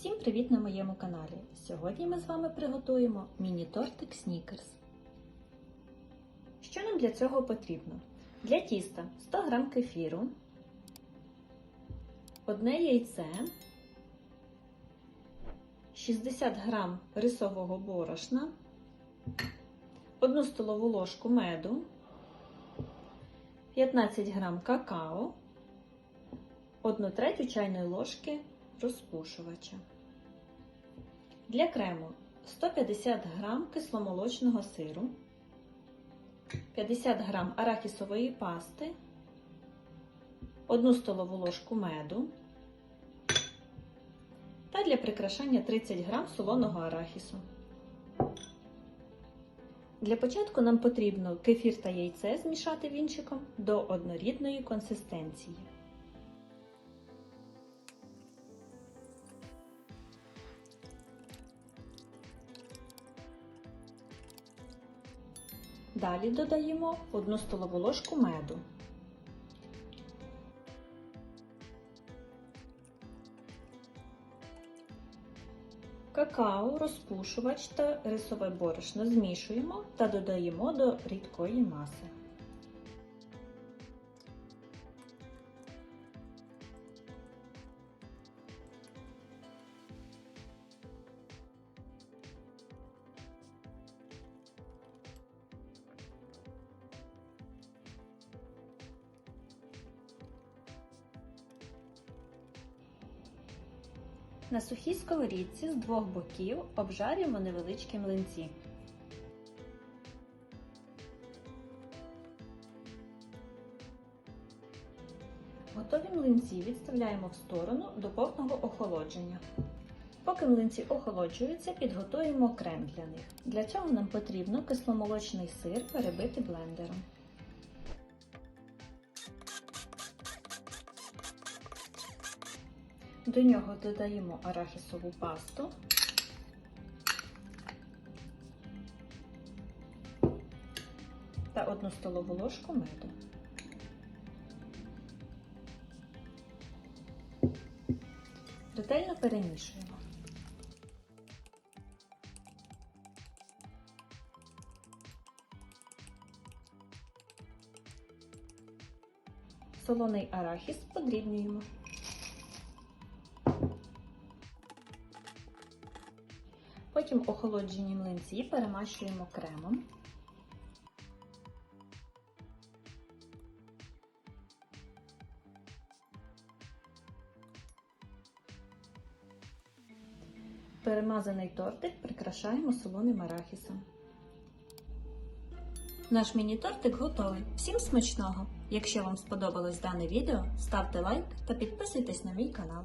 Всім привіт на моєму каналі! Сьогодні ми з вами приготуємо міні-тортик Снікерс. Що нам для цього потрібно? Для тіста 100 г кефіру, одне яйце, 60 г рисового борошна, 1 столову ложку меду, 15 г какао, 1 третю чайної ложки розпушувача. Для крему 150 г кисломолочного сиру, 50 г арахісової пасти, 1 столову ложку меду та для прикрашання 30 г солоного арахісу. Для початку нам потрібно кефір та яйце змішати вінчиком до однорідної консистенції. Далі додаємо 1 столову ложку меду. Какао, розпушувач та рисове борошно змішуємо та додаємо до рідкої маси. На сухій сковорідці з двох боків обжарюємо невеличкі млинці. Готові млинці відставляємо в сторону до повного охолодження. Поки млинці охолоджуються, підготуємо крем для них. Для цього нам потрібно кисломолочний сир перебити блендером. До нього додаємо арахісову пасту. Та одну столову ложку меду. Ретельно перемішуємо. Солоний арахіс подрібнюємо. Потім охолоджені млинці перемащуємо кремом. Перемазаний тортик прикрашаємо солоним арахісом. Наш міні-тортик готовий. Всім смачного! Якщо вам сподобалось дане відео, ставте лайк та підписуйтесь на мій канал.